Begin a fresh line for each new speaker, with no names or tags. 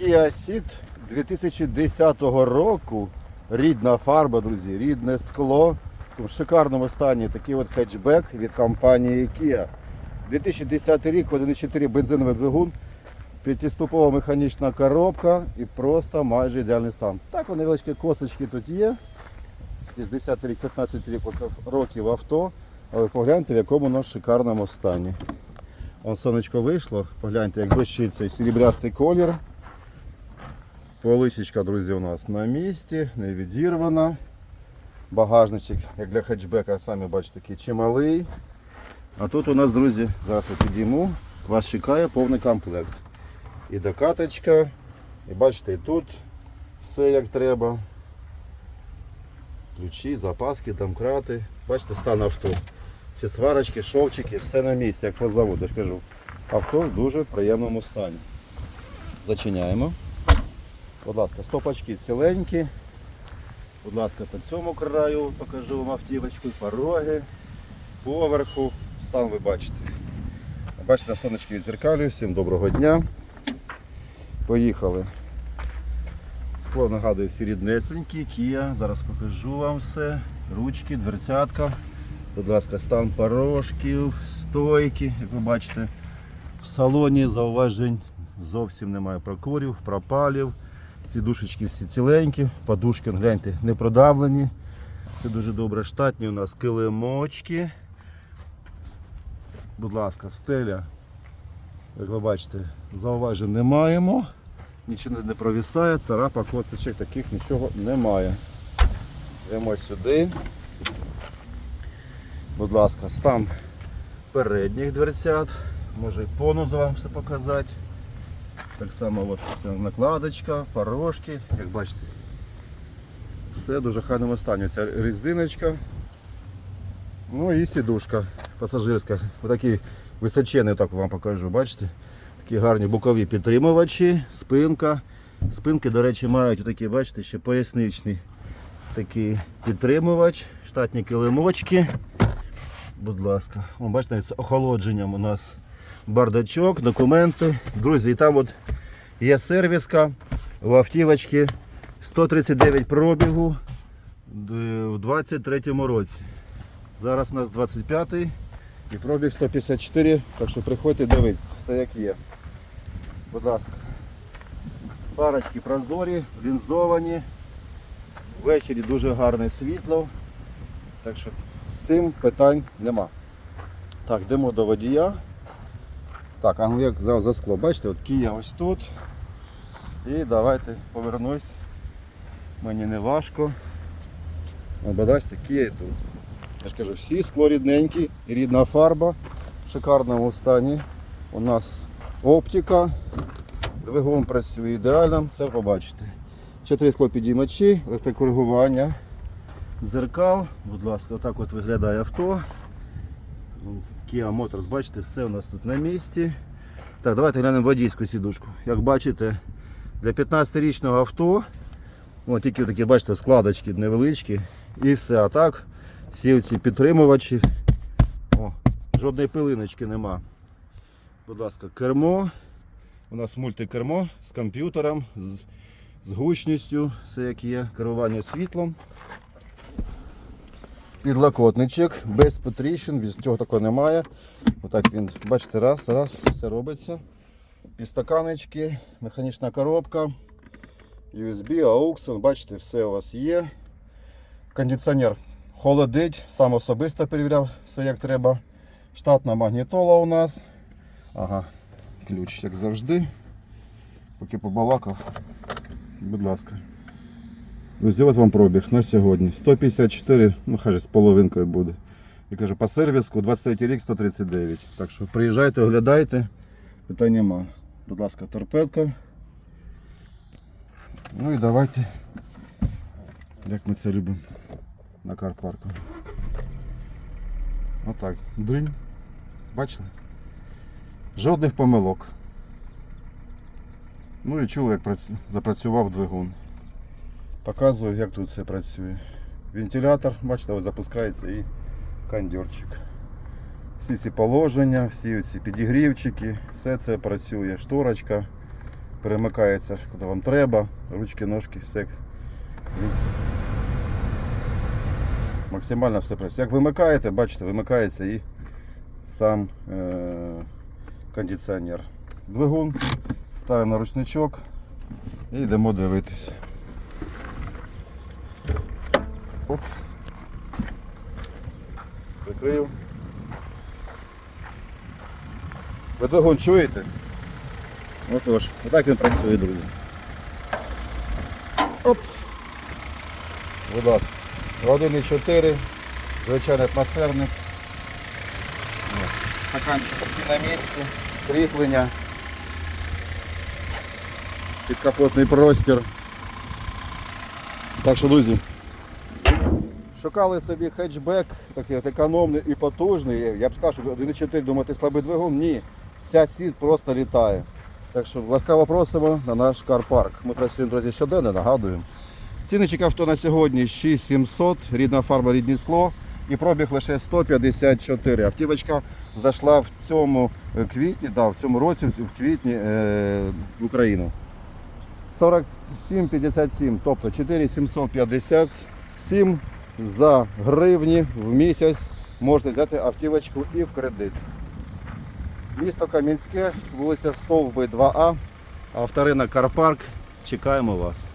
Kia Ceed 2010 року. Рідна фарба, друзі, рідне скло. В шикарному стані такий от хетчбек від компанії Kia. 2010 рік, 1.4 бензиновий двигун, п'ятиступова механічна коробка і просто майже ідеальний стан. Так, невеличкі косочки тут є. З 10 рік, 15 рік років авто, але погляньте, в якому воно шикарному стані. Вон сонечко вийшло, погляньте, як блищиться серебрястий колір. Полисічка, друзі, у нас на місці, не відірвана. Багажничок, як для хетчбека, самі бачите, такий чималий. А тут у нас, друзі, зараз я підійму, вас чекає повний комплект. І докаточка, і бачите, і тут все як треба. Ключі, запаски, домкрати. Бачите, стан авто. Всі сварочки, шовчики, все на місці, як по заводу. Я ж кажу. Авто в дуже приємному стані. Зачиняємо. Будь ласка, стопочки ціленькі. Будь ласка, по цьому краю покажу вам автівочку, пороги, поверху. Стан ви бачите. Бачите, на сонечки відзеркалюю. Всім доброго дня. Поїхали. Скло нагадую всі ріднесенькі, Kia. Зараз покажу вам все. Ручки, дверцятка. Будь ласка, стан порожків, стойки, як ви бачите. В салоні зауважень зовсім немає прокурів, пропалів. Ці душечки всі ціленькі, подушки, гляньте, не продавлені. Все дуже добре. Штатні у нас килимочки. Будь ласка, стеля. Як ви бачите, зауважень не маємо. Нічого не провісає, царапа, косичок, таких нічого немає. Йдемо сюди. Будь ласка, стан передніх дверцят. Може і понизу вам все показати. Так само от це накладочка, порожки, як бачите. Все дуже хайному стані. Ця резиночка. Ну і сідушка пасажирська. Отакий височений, так вам покажу, бачите? Такі гарні бокові підтримувачі, спинка. Спинки, до речі, мають отакі, бачите, ще поясничний такий підтримувач, штатні килимочки. Будь ласка, О, бачите, з охолодженням у нас бардачок, документи. Друзі, і там от є сервіска в автівочці 139 пробігу в 23-му році. Зараз у нас 25-й і пробіг 154, так що приходьте дивитися, все як є. Будь ласка. Фарочки прозорі, лінзовані. Ввечері дуже гарне світло. Так що з цим питань нема. Так, йдемо до водія. Так, а ну як за, за скло, бачите, от Кія ось тут. І давайте повернусь. Мені не важко. Бачите, Кія тут. Я ж кажу, всі скло рідненькі і рідна фарба в шикарному стані. У нас оптика, двигун працює ідеально, все побачите. Чотири склопідіймачі, електрокоригування, дзеркал. Будь ласка, отак от виглядає авто. Kia Motors, бачите, все у нас тут на місці. Так, давайте глянемо водійську сідушку. Як бачите, для 15-річного авто, от тільки такі, бачите, складочки невеличкі і все. А так, всі ці підтримувачі. О, жодної пилиночки нема. Будь ласка, кермо. У нас мультикермо з комп'ютером, з, з гучністю, все як є, керування світлом. Підлокотничок, без потріщин, без цього такого немає. Отак він, бачите, раз, раз, все робиться. Підстаканечки, механічна коробка, USB, AUX, бачите, все у вас є. Кондиціонер холодить, сам особисто перевіряв все як треба. Штатна магнітола у нас. Ага, ключ, як завжди. Поки побалакав. Будь ласка. Друзі, от вам пробіг на сьогодні. 154, ну хай з половинкою буде. Я кажу, по сервіску 23 рік 139. Так що приїжджайте, оглядайте, питань нема. Будь ласка, торпедка. Ну і давайте, як ми це любимо на карпарку. Отак, дринь. Бачили? Жодних помилок. Ну і чули, як запрацював двигун. Показую, як тут все працює. Вентилятор, бачите, ось запускається і кондьорчик. Всі ці положення, всі ці підігрівчики, все це працює. Шторочка, перемикається куди вам треба, ручки, ножки, все. Максимально все працює. Як вимикаєте, бачите, вимикається і сам е- кондиціонер. Двигун, ставимо на ручничок і йдемо дивитись. Оп. Прикрив. Ви двигун чуєте? Отож, отак він працює, друзі. Оп! Будь ласка. 1,4, звичайний атмосферник. Стаканчик всі на місці, кріплення, підкапотний простір. Так що, друзі, шукали собі хетчбек, такий от економний і потужний. Я б сказав, що 1,4 думаєте слабий двигун? Ні. Вся сіть просто літає. Так що ласкаво просимо на наш карпарк. Ми працюємо, друзі, щоденно, нагадуємо. Цінничок авто на сьогодні 6700, рідна фарба, рідне скло і пробіг лише 154. Автівочка зайшла в цьому е, квітні, да, в цьому році, в квітні е, в Україну. 47,57, тобто 4757 за гривні в місяць можна взяти автівочку і в кредит. Місто Кам'янське, вулиця Стовби 2А, авторина Карпарк. Чекаємо вас.